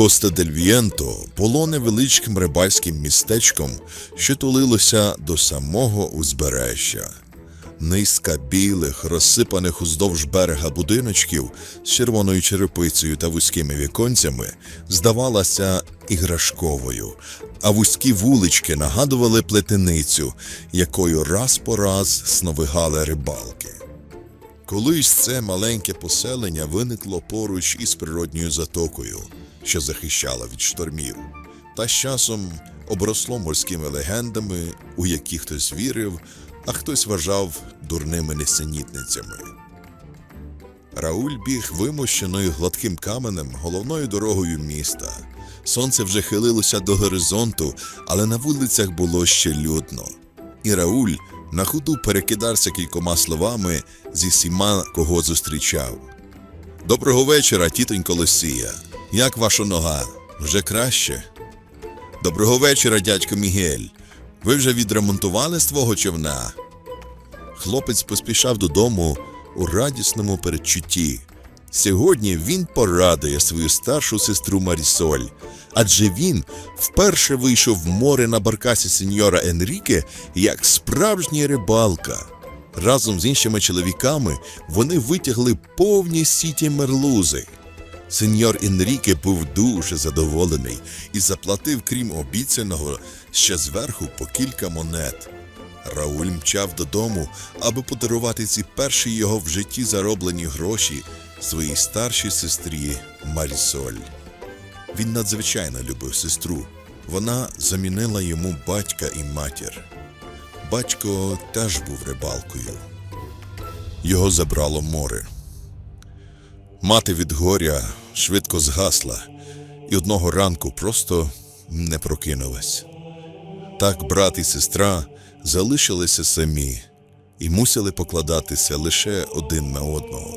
Коста дель Вієнто було невеличким рибальським містечком, що тулилося до самого узбережжя. Низка білих, розсипаних уздовж берега будиночків з червоною черепицею та вузькими віконцями здавалася іграшковою, а вузькі вулички нагадували плетеницю, якою раз по раз сновигали рибалки. Колись це маленьке поселення виникло поруч із природньою затокою, що захищала від штормів, та з часом обросло морськими легендами, у які хтось вірив, а хтось вважав дурними несенітницями. Рауль біг вимощеною гладким каменем головною дорогою міста. Сонце вже хилилося до горизонту, але на вулицях було ще людно. І Рауль на ходу перекидався кількома словами зі всіма, кого зустрічав. Доброго вечора, тітонько Лосія. Як ваша нога? Вже краще? Доброго вечора, дядько Мігель. Ви вже відремонтували свого човна? Хлопець поспішав додому у радісному передчутті. Сьогодні він порадує свою старшу сестру Марісоль, адже він вперше вийшов в море на баркасі сеньора Енріке як справжній рибалка. Разом з іншими чоловіками вони витягли повні сіті мерлузи. Сеньор Енріке був дуже задоволений і заплатив, крім обіцяного, ще зверху по кілька монет. Рауль мчав додому, аби подарувати ці перші його в житті зароблені гроші своїй старшій сестрі Марісоль. Він надзвичайно любив сестру. Вона замінила йому батька і матір. Батько теж був рибалкою. Його забрало море. Мати від горя швидко згасла і одного ранку просто не прокинулась. Так брат і сестра залишилися самі і мусили покладатися лише один на одного.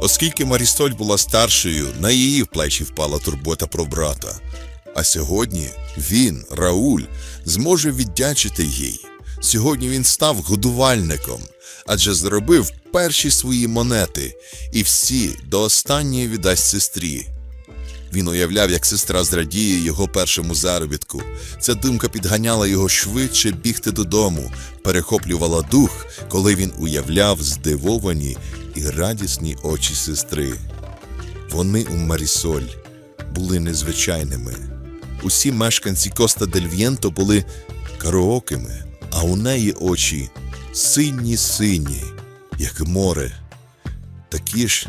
Оскільки Марістоль була старшою, на її плечі впала турбота про брата. А сьогодні він, Рауль, зможе віддячити їй. Сьогодні він став годувальником, адже заробив перші свої монети, і всі до останньої віддасть сестрі. Він уявляв, як сестра зрадіє його першому заробітку. Ця думка підганяла його швидше бігти додому, перехоплювала дух, коли він уявляв здивовані і радісні очі сестри. Вони у Марісоль були незвичайними. Усі мешканці Коста дель В'єнто були караокими, а у неї очі сині сині, як море, такі ж,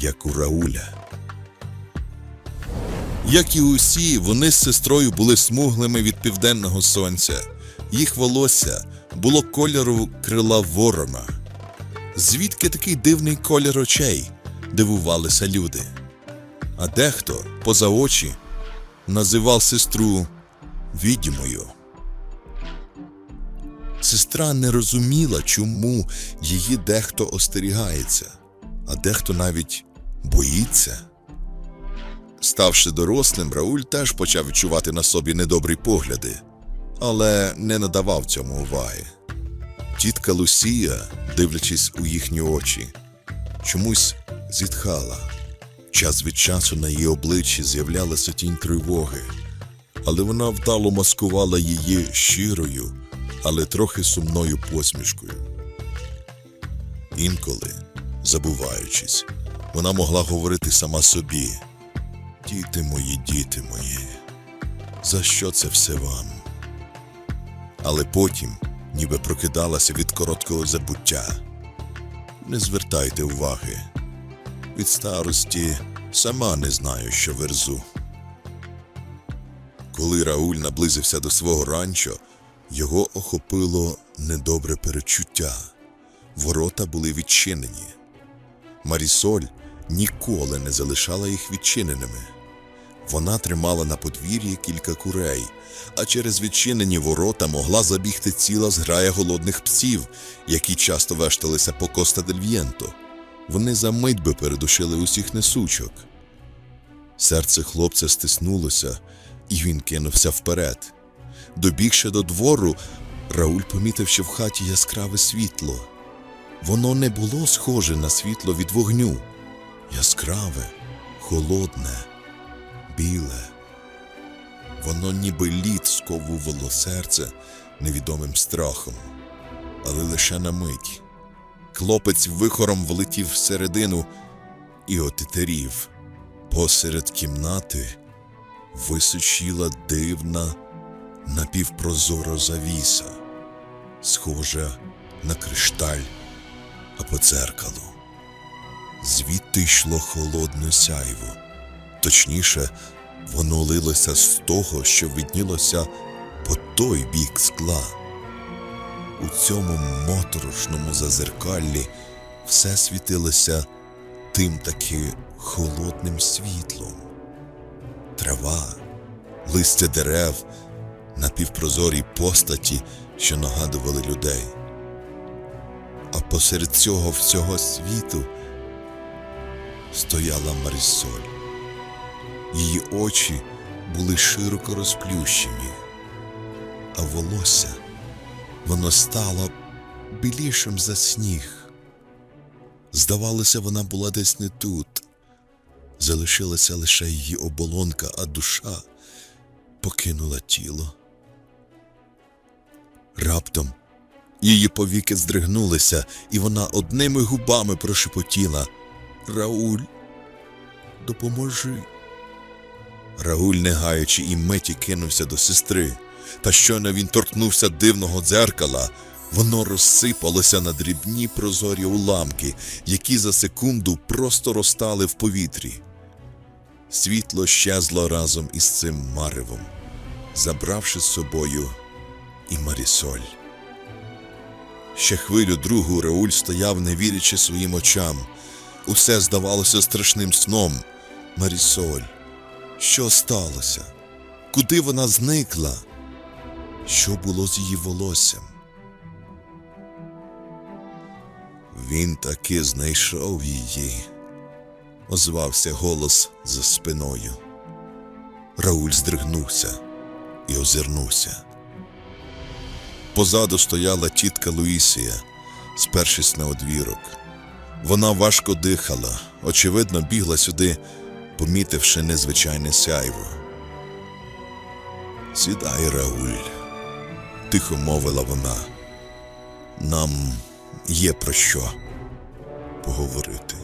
як у Рауля. Як і усі, вони з сестрою були смуглими від південного сонця. Їх волосся було кольору крила ворона. Звідки такий дивний колір очей? дивувалися люди. А дехто, поза очі, називав сестру відьмою. Сестра не розуміла, чому її дехто остерігається, а дехто навіть боїться. Ставши дорослим, Рауль теж почав відчувати на собі недобрі погляди, але не надавав цьому уваги. Тітка Лусія, дивлячись у їхні очі, чомусь зітхала. Час від часу на її обличчі з'являлася тінь тривоги, але вона вдало маскувала її щирою, але трохи сумною посмішкою. Інколи, забуваючись, вона могла говорити сама собі. Діти мої, діти мої, за що це все вам? Але потім, ніби прокидалася від короткого забуття. Не звертайте уваги. Від старості сама не знаю, що верзу. Коли Рауль наблизився до свого ранчо, його охопило недобре перечуття. Ворота були відчинені. Марісоль ніколи не залишала їх відчиненими. Вона тримала на подвір'ї кілька курей, а через відчинені ворота могла забігти ціла зграя голодних псів, які часто вешталися по Коста дель В'єнто. Вони за мить би передушили усіх несучок. Серце хлопця стиснулося, і він кинувся вперед. Добігши до двору, Рауль помітив, що в хаті яскраве світло. Воно не було схоже на світло від вогню. Яскраве, холодне, біле. Воно ніби лід сковувало серце невідомим страхом, але лише на мить. Хлопець вихором влетів всередину і отетерів. Посеред кімнати височіла дивна напівпрозора завіса, схожа на кришталь або дзеркало. Звідти йшло холодне сяйво. Точніше, воно лилося з того, що виднілося по той бік скла. У цьому моторошному зазеркаллі все світилося тим таки холодним світлом. Трава, листя дерев, напівпрозорі постаті, що нагадували людей. А посеред цього всього світу стояла Марісоль. Її очі були широко розплющені, а волосся воно стало білішим за сніг. Здавалося, вона була десь не тут. Залишилася лише її оболонка, а душа покинула тіло. Раптом її повіки здригнулися, і вона одними губами прошепотіла Рауль, допоможи. Рауль, не гаючи і миті кинувся до сестри, та щойно він торкнувся дивного дзеркала, воно розсипалося на дрібні прозорі уламки, які за секунду просто розтали в повітрі. Світло щезло разом із цим маревом, забравши з собою і Марісоль. Ще хвилю другу Рауль стояв, не вірячи своїм очам. Усе здавалося страшним сном. Марісоль, що сталося? Куди вона зникла? Що було з її волоссям? Він таки знайшов її, озвався голос за спиною. Рауль здригнувся і озирнувся. Позаду стояла тітка Луїсія, спершись на одвірок. Вона важко дихала, очевидно, бігла сюди, помітивши незвичайне сяйво. Сідай, Рауль, тихо мовила вона. Нам є про що поговорити.